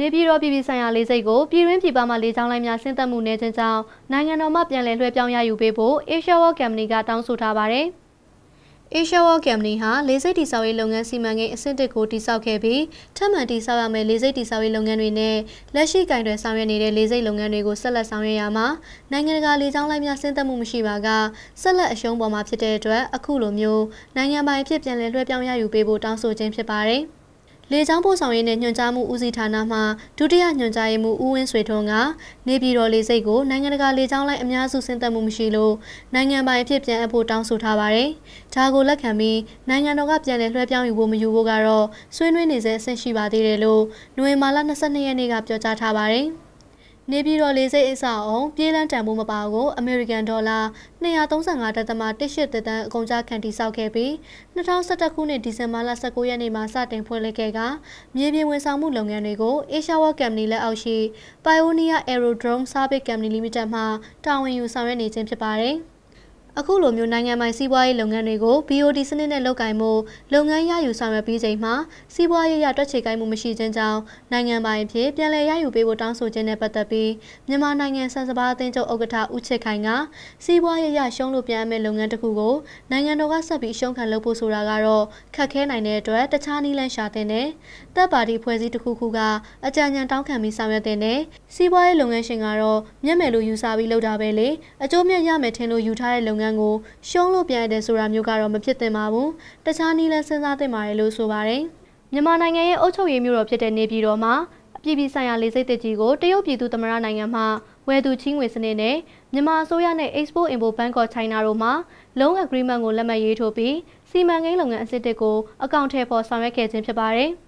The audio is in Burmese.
နေပြည်တော်ပြည်ပြည်ဆိုင်ရာလေဆိပ်ကိုပြည်တွင်းပြည်ပမှလေကြောင်းလိုင်းများဆင်းသက်မှုနေခြင်းကြောင့်နိုင်ငံတော်မှပြန်လည်လွှဲပြောင်းရယူပေးဖို့ Asia World Company ကတောင်းဆိုထားပါတယ်။ Asia World Company ဟာလေဆိပ်တည်ဆောက်ရေးလုပ်ငန်းစီမံကိန်းအဆင့်တစ်ကိုတည်ဆောက်ခဲ့ပြီးထပ်မံတည်ဆောက်ရမယ့်လေဆိပ်တည်ဆောက်ရေးလုပ်ငန်းတွေနဲ့လက်ရှိကင်တွယ်ဆောင်ရွက်နေတဲ့လေဆိပ်လုပ်ငန်းတွေကိုဆက်လက်ဆောင်ရွက်ရမှာနိုင်ငံတကာလေကြောင်းလိုင်းများဆင်းသက်မှုမရှိပါကဆက်လက်အရှုံးပေါ်မှာဖြစ်တဲ့အတွက်အခုလိုမျိုးနိုင်ငံပိုင်ဖြစ်ပြန်လည်လွှဲပြောင်းရယူပေးဖို့တောင်းဆိုခြင်းဖြစ်ပါတယ်။ လေကြောင်းပို့ဆောင်ရေးနဲ့ညွှန်ကြားမှုဦးစီးဌာနမှဒုတိယညွှန်ကြားရေးမှူးဦးဝင်းဆွေထွန်းကနေပြည်တော်လေဆိပ်ကိုနိုင်ငံတကာလေကြောင်းလိုင်းအများစုဆင်းသက်မှုမရှိလို့နိုင်ငံပိုင်ဖြစ်ပြန်အပ်ဖို့တောင်းဆိုထားပါတယ်။ဒါကိုလက်ခံပြီးနိုင်ငံတော်ကပြန်လည်လွှဲပြောင်းယူဖို့မယူဖို့ကတော့ဆွေးနွေးနေစေအဆင့်ရှိပါသေးတယ်လို့နိုဝင်ဘာလ22ရက်နေ့ကပြောကြားထားပါတယ်။ နေပြည်တော်လေးစိတ်အဆောက်အုံပြည်လန်းတန်ဖိုးမပါကိုအမေရိကန်ဒေါ်လာ235ဒသမ18တသန်းအကုန်ကြခံတိစောက်ခဲ့ပြီး2011ခုနှစ်ဒီဇင်ဘာလ19ရက်နေ့မှာစတင်ဖွင့်လှစ်ခဲ့ကမြေပြင်ဝန်ဆောင်မှုလုပ်ငန်းတွေကို Asia World Company လက်အောက်ရှိ Pioneer Aerodrome Service Company Limited မှတာဝန်ယူဆောင်ရွက်နေခြင်းဖြစ်ပါတယ်။ အခုလိုမျိုးနိုင်ငံပိုင်စီးပွားရေးလုပ်ငန်းတွေကို BOD စနစ်နဲ့လုပ်ကိုင်မှုလုပ်ငန်းရယူဆောင်ရွက်ပြီးချိန်မှာစီးပွားရေးရတွက်ချေကိုင်းမှုမရှိခြင်းကြောင့်နိုင်ငံပိုင်ဖြစ်ပြန်လည်ရယူပေးဖို့တောင်းဆိုခြင်းနဲ့ပတ်သက်ပြီးမြန်မာနိုင်ငံစံစဘာအသင်းချုပ်ဥက္ကဋ္ဌဦးချစ်ခိုင်ကစီးပွားရေးရရှုံးလို့ပြန်မဲ့လုပ်ငန်းတစ်ခုကိုနိုင်ငံတော်ကဆက်ပြီးရှုံးခံလုပ်ဖို့ဆိုတာကတော့ခက်ခဲနိုင်တဲ့အတွက်တခြားနည်းလမ်းရှာတဲ့နဲ့တပ်ပါတီဖွဲ့စည်းတစ်ခုခုကအကြံဉာဏ်တောင်းခံပြီးဆောင်ရွက်တဲ့နဲ့စီးပွားရေးလုပ်ငန်းရှင်ကတော့မျက်မယ်လို့ယူဆပြီးလုပ်တာပဲလေအကျိုးမြတ်ရမယ်ထင်လို့ယူထားတဲ့လုပ်ငန်းကိုရှုံးလို့ပြန်ရတယ်ဆိုတာမျိုးကတော့မဖြစ်သင့်ပါဘူးတခြားနည်းလမ်းစဉ်းစားသင့်ပါတယ်လို့ဆိုပါတယ်မြန်မာနိုင်ငံရဲ့အုပ်ချုပ်ရေးမျိုးတော်ဖြစ်တဲ့နေပြည်တော်မှာအပြည်ပြည်ဆိုင်ရာလေဆိပ်တစ်ကြီးကိုတရုတ်ပြည်သူသမ္မတနိုင်ငံမှဝယ်သူချင်းငွေစနစ်နဲ့မြန်မာအစိုးရနဲ့ Export Import Bank of China တို့မှ Loan Agreement ကိုလက်မှတ်ရေးထိုးပြီးစီမံကိန်းလုပ်ငန်းအစစ်တစ်ကိုအကောင့်ထဲပေါ်ဆောင်ရွက်ခဲ့ခြင်းဖြစ်ပါတယ်။